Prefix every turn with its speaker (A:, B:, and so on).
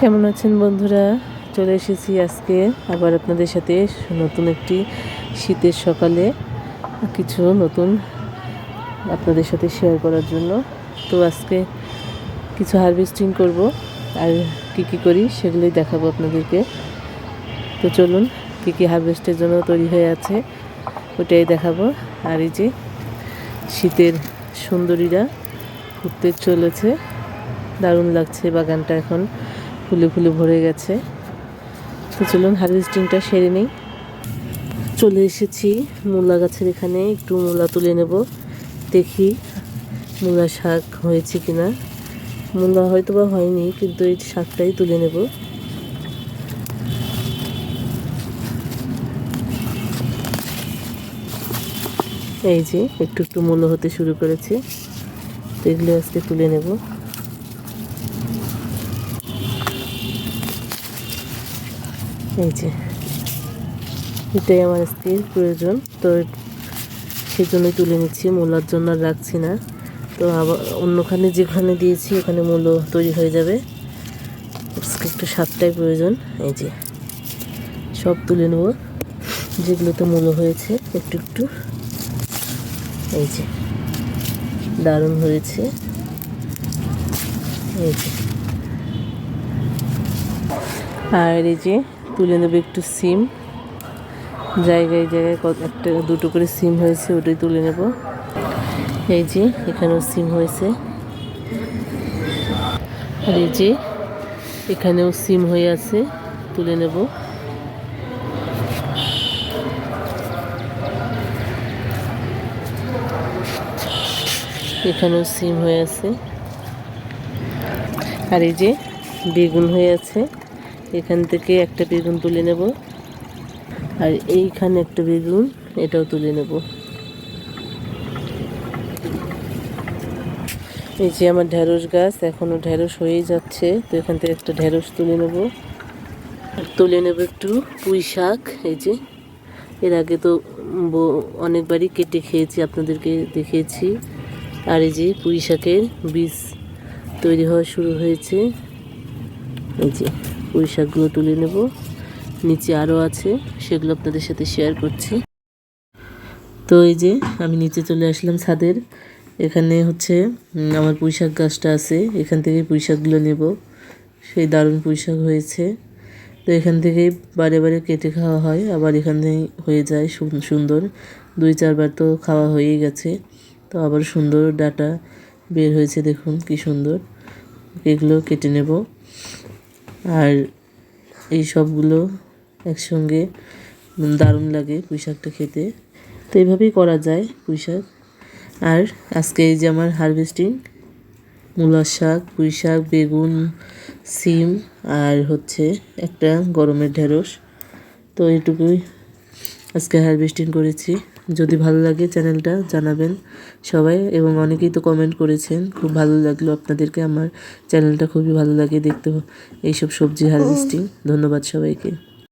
A: কেমন আছেন বন্ধুরা? চলে এসেছি আজকে আবার আপনাদের সাথে নতুন একটি শীতের সকালে কিছু নতুন আপনাদের সাথে শেয়ার করার জন্য। তো আজকে কিছু হারভেস্টিং করব আর কি কি করি সেগুলোই দেখাবো আপনাদেরকে। তো চলুন, কি কি হারভেস্টের জন্য তৈরি হয়ে আছে ওটাই দেখাবো। আর এই যে শীতের সুন্দরীরা ঘুরতে চলেছে। দারুণ লাগছে বাগানটা এখন। ফুলে ফুলে ভরে গেছে। তো চলুন হারভেস্টিংটা সেরে নেই। চলে এসেছি মূলা গাছের এখানে, একটু মূলা তুলে নেব। দেখি মূলা শাক হয়েছে কিনা। মূলা হয়তো বা হয়নি, কিন্তু এই শাকটাই তুলে নেব। এই যে, একটু একটু মূল্য হতে শুরু করেছে। তো এগুলো আজকে তুলে নেব। এই যে, এটাই আমার আজকে প্রয়োজন। তো সেই জন্যই তুলে নিচ্ছি, মূলার জন্য আর রাখছি না। তো আবার অন্যখানে যেখানে দিয়েছি ওখানে মূল্য তৈরি হয়ে যাবে। আজকে একটু স্বাদটাই প্রয়োজন। এই যে, সব তুলে নেব। যেগুলোতে মূল্য হয়েছে, একটু একটু। এই যে, দারুণ হয়েছে। এই যে। আর এই যে তুলে নেবে একটু সিম। জায়গায় জায়গায় কত একটা, দুটো করে সিম হয়েছে, ওটাই তুলে নেব। এই যে, এখানেও সিম হয়েছে। আর এই যে, এখানেও সিম হয়ে আছে, তুলে নেব। এখানেও সিম হয়ে আছে। আর এই যে, বেগুন হয়ে আছে। এখান থেকে একটা বেগুন তুলে নেব। আর এইখানে একটা বেগুন, এটাও তুলে নেব। এই যে আমার ঢেঁড়স গাছ এখনও ঢেঁড়স হয়েই যাচ্ছে। তো এখান থেকে একটা ঢেঁড়স তুলে নেব। তুলে নেব একটু পুঁই শাক, এই যে। এর আগে তো অনেকবারই কেটে খেয়েছি, আপনাদেরকে দেখিয়েছি আর এই যে পুঁই শাকের বীজ তৈরি হওয়া শুরু হয়েছে। এই যে। পুঁই শাকগুলো তুলে নেব। নিচে আরও আছে, সেগুলো আপনাদের সাথে শেয়ার করছি। তো এই যে আমি নিচে চলে আসলাম ছাদের। এখানে হচ্ছে আমার পুঁই শাক গাছটা আছে, এখান থেকে পুঁই শাকগুলো নেব। সেই দারুণ পুঁই শাক হয়েছে। তো এখান থেকেই বারে বারে কেটে খাওয়া হয়, আবার এখানে হয়ে যায় সুন্দর। দুই চারবার তো খাওয়া হয়েই গেছে। তো আবার সুন্দর ডাটা বের হয়েছে, দেখুন কি সুন্দর। এগুলো কেটে নেব। আর এই সবগুলো একসঙ্গে দারুণ লাগে পুঁই শাকটা খেতে। তো এইভাবেই করা যায় পুঁই শাক আর আজকে এই যে আমার হারভেস্টিং মূলা শাক পুঁই শাক বেগুন, সিম আর হচ্ছে একটা গরমের ঢেঁড়স। তো এইটুকুই আজকে হারভেস্টিং করেছি। যদি ভালো লাগে চ্যানেলটা জানাবেন সবাই এবং অনেকেই তো কমেন্ট করেছেন, খুব ভালো লাগল আপনাদেরকে। আমার চ্যানেলটা খুবই ভালো লাগে দেখতে। এইসব সবজি হারভেস্টিং ধন্যবাদ সবাইকে।